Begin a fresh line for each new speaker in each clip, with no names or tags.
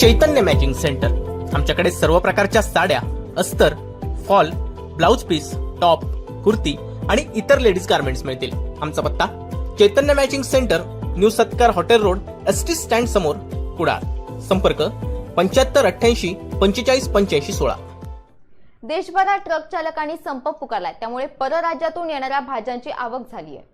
चैतन्य matching centre आमच्याकडे सर्व प्रकारच्या साड्या अस्तर fall blouse piece top kurti आणि इतर लेडीज गार्मेंट्स मिळतील. आमचा पत्ता Chaitanya matching centre new Satkar hotel road S T stand समोर कुडाळ. संपर्क पंच्याहत्तर अठ्ठ्याऐंशी पंचेचाळीस पंच्याऐंशी सोळा.
देशभरात ट्रक चालकांनी संप पुकारलाय. त्यामुळे परराज्यातून येणाऱ्या भाज्यांची आवक झाली आहे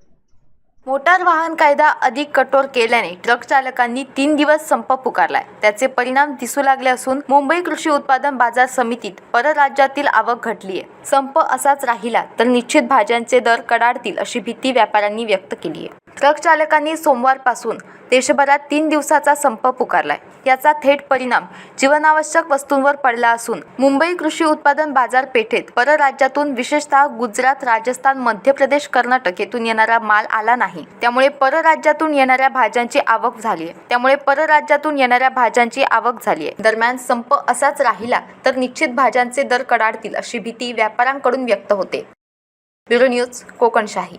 मोटार वाहन कायदा अधिक कठोर केल्याने ट्रक चालकांनी तीन दिवस संप पुकारलाय. त्याचे परिणाम दिसू लागले असून मुंबई कृषी उत्पादन बाजार समितीत परराज्यातील आवक घटली आहे संप असाच राहिला तर निश्चित भाज्यांचे दर कडाडतील अशी भीती व्यापाऱ्यांनी व्यक्त केली आहे ट्रक चालकांनी सोमवारपासून देशभरात तीन दिवसाचा संप पुकारलाय. याचा थेट परिणाम जीवनावश्यक वस्तूंवर पडला असून मुंबई कृषी उत्पादन बाजारपेठेत परराज्यातून विशेषतः गुजरात राजस्थान मध्य प्रदेश कर्नाटक येथून येणारा माल आला नाही. त्यामुळे परराज्यातून येणाऱ्या भाज्यांची आवक झाली आहे त्यामुळे परराज्यातून येणाऱ्या भाज्यांची आवक झाली आहे दरम्यान संप असाच राहिला तर निश्चित भाज्यांचे दर कडाडतील अशी भीती व्यापाऱ्यांकडून व्यक्त होते. Bureau news Kokanshahi.